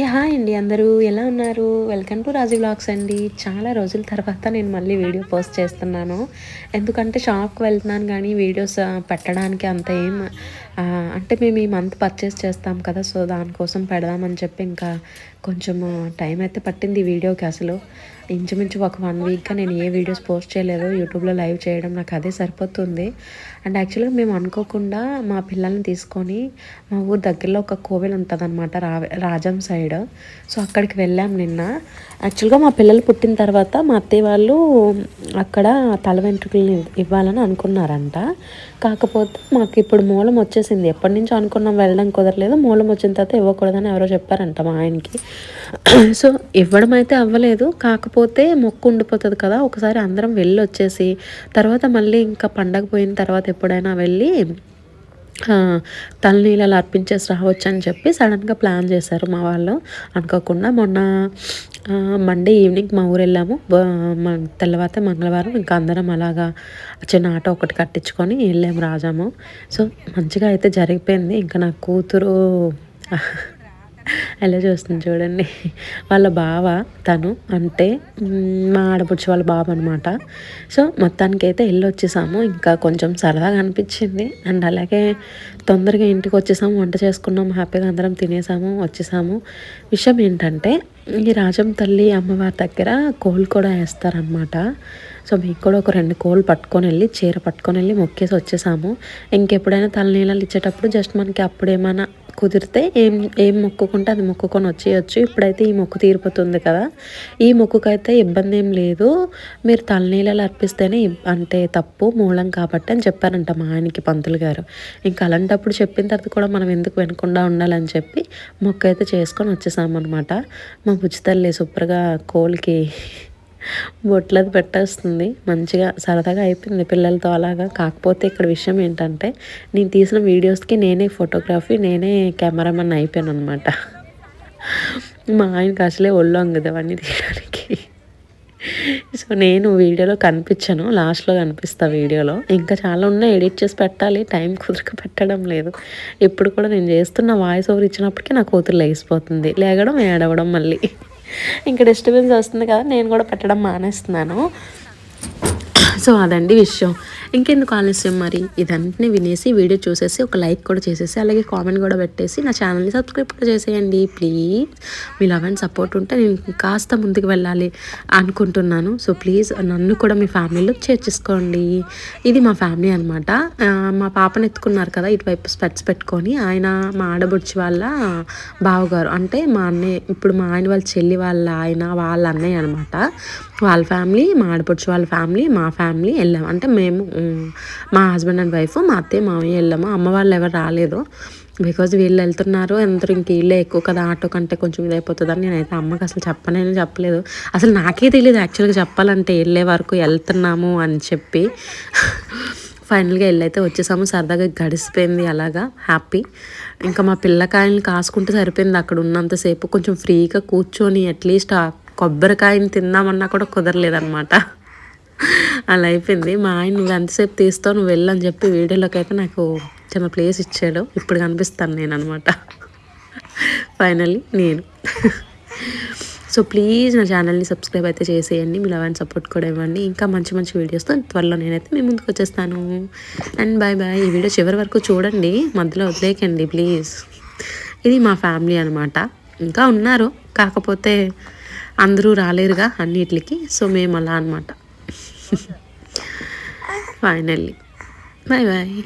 ఏ hi అండి. అందరూ ఎలా ఉన్నారు? వెల్కమ్ టు రాజు బ్లాగ్స్ అండి. చాలా రోజుల తర్వాత నేను మళ్ళీ వీడియో పోస్ట్ చేస్తున్నాను. ఎందుకంటే షాప్కి వెళ్తున్నాను కానీ వీడియోస్ పెట్టడానికి అంత ఏం అంటే మేము ఈ మంత్ పర్చేస్ చేస్తాం కదా సో దానికోసం పెడదామని చెప్పి ఇంకా కొంచెం టైం అయితే పట్టింది ఈ వీడియోకి అసలు. ఇంచుమించు ఒక వన్ వీక్గా నేను ఏ వీడియోస్ పోస్ట్ చేయలేదు. యూట్యూబ్లో లైవ్ చేయడం నాకు అదే సరిపోతుంది. అండ్ యాక్చువల్గా మేము అనుకోకుండా మా పిల్లల్ని తీసుకొని మా ఊరు దగ్గరలో ఒక కోవిల్ ఉంటుందన్నమాట రా రాజం సైడ్ సో అక్కడికి వెళ్ళాం నిన్న. యాక్చువల్గా మా పిల్లలు పుట్టిన తర్వాత మా అత్తయ్య వాళ్ళు అక్కడ తల వెంట్రుకలు ఇవ్వాలని అనుకున్నారంట. కాకపోతే మాకు ఇప్పుడు మూలం వచ్చేసింది. ఎప్పటి నుంచో అనుకున్నాం వెళ్ళడం కుదరలేదు. మూలం వచ్చిన తర్వాత ఇవ్వకూడదని ఎవరో చెప్పారంట మా ఆయనకి. సో ఇవ్వడం అయితే అవ్వలేదు. కాకపోతే మొక్కు ఉండిపోతుంది కదా. ఒకసారి అందరం వెళ్ళి వచ్చేసి తర్వాత మళ్ళీ ఇంకా పండగ పోయిన తర్వాత ఎప్పుడైనా వెళ్ళి తలనీళ్ళలు అర్పించేసి రావచ్చు అని చెప్పి సడన్గా ప్లాన్ చేశారు మా వాళ్ళు. అనుకోకుండా మొన్న మండే ఈవినింగ్ మా ఊరు వెళ్ళాము. తెల్లవారితే మంగళవారం ఇంకా అందరం అలాగా చిన్న ఆటో ఒకటి కట్టించుకొని వెళ్ళాము రాజాము. సో మంచిగా అయితే జరిగిపోయింది. ఇంకా నా కూతురు ఎలా చూస్తుంది చూడండి. వాళ్ళ బావ తను అంటే మా ఆడపడుచు వాళ్ళ బావ అనమాట సో మొత్తానికి అయితే వెళ్ళి వచ్చేసాము. ఇంకా కొంచెం సరదాగా అనిపించింది. అండ్ అలాగే తొందరగా ఇంటికి వచ్చేసాము. వంట చేసుకున్నాం హ్యాపీగా అందరం తినేసాము. వచ్చేసాము. విషయం ఏంటంటే ఈ రాజం తల్లి అమ్మవారి దగ్గర కోళ్ళు కూడా వేస్తారనమాట సో మీకు కూడా ఒక రెండు కోళ్ళు పట్టుకొని వెళ్ళి చీర పట్టుకొని వెళ్ళి మొక్కేసి వచ్చేసాము. ఇంకెప్పుడైనా తలనీళ్ళు ఇచ్చేటప్పుడు జస్ట్ మనకి అప్పుడేమైనా కుదిరితే ఏం ఏం మొక్కుకుంటే అది మొక్కుకొని వచ్చేయచ్చు. ఇప్పుడైతే ఈ మొక్కు తీరిపోతుంది కదా. ఈ మొక్కుకైతే ఇబ్బంది ఏం లేదు. మీరు తలనీళ్ళలు అర్పిస్తేనే అంటే తప్పు మూలం కాబట్టి అని చెప్పారంట మా ఆయనకి పంతులు గారు. ఇంకా అలాంటప్పుడు చెప్పిన తర్వాత కూడా మనం ఎందుకు వినకుండా ఉండాలని చెప్పి మొక్క అయితే చేసుకొని వచ్చేసామన్నమాట. మా బుజ్జితల్లి సూపర్గా కోల్కి బొట్లది పెట్టేస్తుంది. మంచిగా సరదాగా అయిపోయింది పిల్లలతో అలాగా. కాకపోతే ఇక్కడ విషయం ఏంటంటే నేను తీసిన వీడియోస్కి నేనే ఫోటోగ్రఫీ నేనే కెమెరామెన్ అయిపోయాను అనమాట మా ఆయనకి అసలే ఒళ్ళు కదా అవన్నీ తీయడానికి. సో నేను వీడియోలో కనిపించాను. లాస్ట్లో కనిపిస్తా వీడియోలో. ఇంకా చాలా ఉన్నాయి ఎడిట్ చేసి పెట్టాలి. టైం కుదరక పెట్టడం లేదు. ఇప్పుడు కూడా నేను చేస్తున్న వాయిస్ ఓవర్ ఇచ్చినప్పటికీ నా కూతురు లేచిపోతుంది. లేగడం ఏడవడం మళ్ళీ. ఇంకా డిస్టర్బెన్స్ వస్తుంది కదా నేను కూడా పెట్టడం మానేస్తున్నాను. సో అదండి విషయం. ఇంకెందుకు ఆలస్యం మరి? ఇదంతా వినేసి వీడియో చూసేసి ఒక లైక్ కూడా చేసేసి అలాగే కామెంట్ కూడా పెట్టేసి నా ఛానల్ని సబ్స్క్రైబ్ కూడా చేసేయండి ప్లీజ్. మీ లవ్ అండ్ సపోర్ట్ ఉంటే నేను కాస్త ముందుకు వెళ్ళాలి అనుకుంటున్నాను. సో ప్లీజ్ నన్ను కూడా మీ ఫ్యామిలీలో చేర్చేసుకోండి. ఇది మా ఫ్యామిలీ అనమాట మా పాపను ఎత్తుకున్నారు కదా ఇటువైపు స్పెట్స్ పెట్టుకొని. ఆయన మా ఆడబొచ్చి వాళ్ళ బావగారు. అంటే మా అన్నయ్య ఇప్పుడు మా ఆయన వాళ్ళ చెల్లి వాళ్ళ ఆయన వాళ్ళ అన్నయ్య అనమాట వాళ్ళ ఫ్యామిలీ మా ఆడపడుచు వాళ్ళ ఫ్యామిలీ మా ఫ్యామిలీ వెళ్ళాము అంటే మేము మా హస్బెండ్ అండ్ వైఫ్ మా అత్తయ్య మామయ్య వెళ్ళాము. అమ్మ వాళ్ళు ఎవరు రాలేదు. బికాజ్ వీళ్ళు వెళ్తున్నారు అందరూ ఇంక వీళ్ళే ఎక్కువ కదా ఆటో కంటే కొంచెం ఇదైపోతుందని నేనైతే అమ్మకి అసలు చెప్పనని చెప్పలేదు. అసలు నాకే తెలియదు యాక్చువల్గా చెప్పాలంటే వెళ్ళే వరకు వెళ్తున్నాము అని చెప్పి. ఫైనల్గా వెళ్ళైతే వచ్చేసాము. సరదాగా గడిచిపోయింది అలాగా హ్యాపీ. ఇంకా మా పిల్లకాయల్ని కాసుకుంటే సరిపోయింది అక్కడ ఉన్నంతసేపు కొంచెం ఫ్రీగా కూర్చొని అట్లీస్ట్ కొబ్బరికాయని తిందామన్నా కూడా కుదరలేదనమాట అలా అయిపోయింది. మా ఆయన నువ్వు ఎంతసేపు తీస్తావు నువ్వు వెళ్ళని చెప్పి వీడియోలోకి అయితే నాకు చిన్న ప్లేస్ ఇచ్చాడు. ఇప్పుడు కనిపిస్తాను నేను అనమాట ఫైనల్లీ నేను. సో ప్లీజ్ నా ఛానల్ని సబ్స్క్రైబ్ అయితే చేసేయండి. మీ లవ్ అండ్ సపోర్ట్ కూడా ఇవ్వండి. ఇంకా మంచి మంచి వీడియోస్తో త్వరలో నేనైతే మీ ముందుకు వచ్చేస్తాను. And bye bye. ఈ వీడియో చివరి వరకు చూడండి. మధ్యలో వదిలేకండి ప్లీజ్. ఇది మా ఫ్యామిలీ అనమాట ఇంకా ఉన్నారు. కాకపోతే అందరూ రాలేరుగా అన్నిటికి సో మేము అలా అనమాట ఫైనల్లీ బాయ్ బాయ్